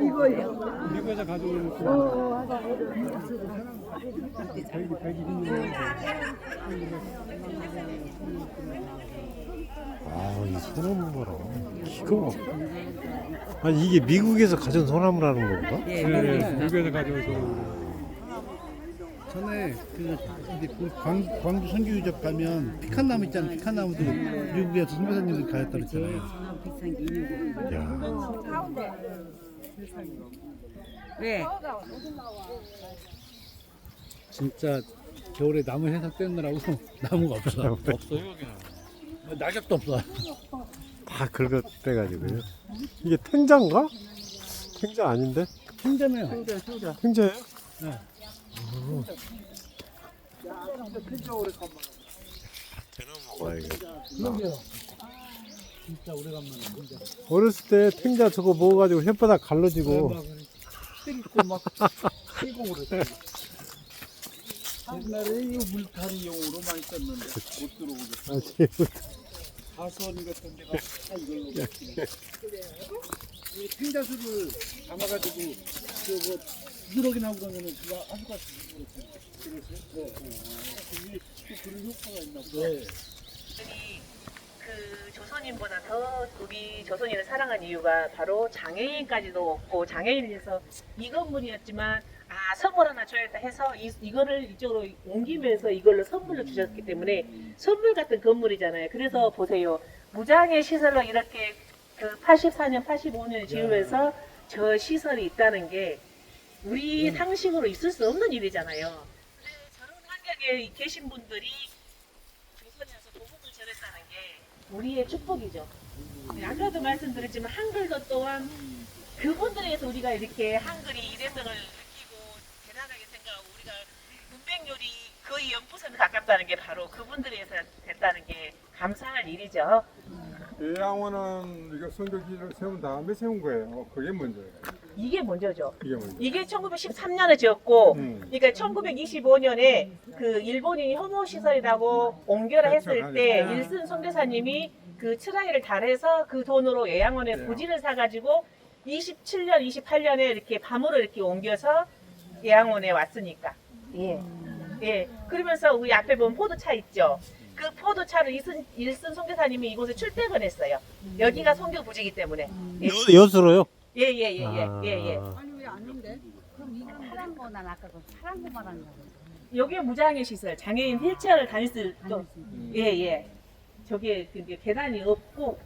이거. 미국에서 가져온 그 어, 백이 백이 있는 아, 이 소나무 봐라. 기가 막혀. 아니, 이게 미국에서 가져온 소나무라는 건가? 예, 네, 미국에서 가져온 전에 그 이제 그 광, 광주 선교 유적 가면 피칸 나무 있잖아요. 피칸 나무도 미국에서 선교사님들 가였다 그랬잖아요. 야, 왜? 진짜 겨울에 나무 해석 떼느라고 나무가 없어. 없어요 여기는. 낙엽도 없어. 다 긁어대가지고요. 이게 탱자인가? 탱자 아닌데? 힘들네요. 탱자예요? 네. 어. 진짜 오래간만에 진짜. 어렸을 때 탱자 저거 먹어가지고 혓바닥 갈라지고 때리고 막 뛰고 그랬어. 옛날에 이거 물타리용으로 많이 썼는데 못 들어오고 아, 지금 가수원 같은 데가 다 이걸로 먹히네. 이 탱자수를 담아가지고 그뭐 부드럽게 나오고 그러면은 그거 아주 가수 그랬어요. 네. 그게 또 그런 효과가 있나 보다. 네. 그 조선인보다 더 우리 조선인을 사랑한 이유가 바로 장애인까지도 없고 장애인에서 이 건물이었지만 아 선물 하나 줘야겠다 해서 이, 이거를 이쪽으로 옮기면서 이걸로 선물로 주셨기 때문에 선물 같은 건물이잖아요. 그래서 보세요. 무장애 시설로 이렇게 그 84년, 85년에 지으면서 저 시설이 있다는 게 우리 상식으로 있을 수 없는 일이잖아요. 근데 저런 환경에 계신 분들이 조선에서 도움을 전했다는 게 우리의 축복이죠. 네, 아까도 말씀드렸지만 한글도 또한 그분들에 의해서 우리가 이렇게 한글이 이래성을 느끼고 대단하게 생각하고 우리가 문백률이 거의 0% 가깝다는 게 바로 그분들에 의해서 됐다는 게 감사할 일이죠. 예양원은 이거 선교지를 세운 다음에 세운 거예요. 그게 먼저예요. 이게 먼저죠. 이게 먼저. 이게 1913년에 지었고, 음. 그러니까 1925년에 그 일본인이 혐오 시설이라고 옮겨라 했을 그렇죠. 때 아. 일순 선교사님이 그 츠라이를 달해서 그 돈으로 예양원에 네. 부지를 사가지고 27년, 28년에 이렇게 밤으로 이렇게 옮겨서 예양원에 왔으니까. 예. 예. 그러면서 우리 앞에 보면 포도차 있죠. 그 포도차를 일순, 일순 선교사님이 이곳에 출퇴근 했어요. 여기가 선교 부지이기 때문에. 예. 여, 여수로요? 예, 예, 예, 예, 아. 예, 예. 아니 왜 아닌데? 그럼 이거 파란 거난 아까 그 파란 거 말하는 거. 여기에 무장애 시설, 장애인 휠체어를 다닐 수 있도 예, 예. 저게 그 계단이 없고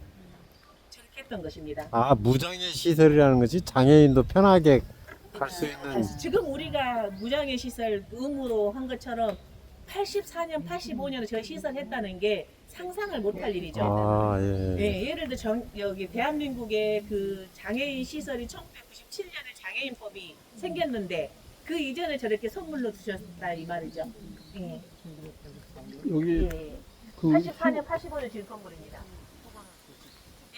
저렇게 했던 것입니다. 아, 무장애 시설이라는 것이 장애인도 편하게 갈 수 있는. 지금 우리가 무장애 시설 의무로 한 것처럼 84년, 85년에 저 시설 했다는 게 상상을 못할 일이죠. 아, 예. 예, 예를 들어 정, 여기 대한민국의 그 장애인 시설이 1997년에 장애인법이 생겼는데 그 이전에 저렇게 선물로 주셨다 이 말이죠. 예. 여기 예. 그 84년, 85년 지은 건물입니다.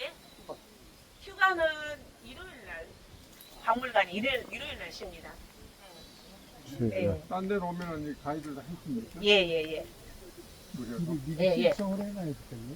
예? 휴가는 일요일 날, 박물관이 일요일, 일요일 날 쉽니다. 예, 딴 데로 오면은 이 가이드를 다 해줍니까? 예, 예. 예. 무료로. 예, 예. 시청을 해놔야 되겠네.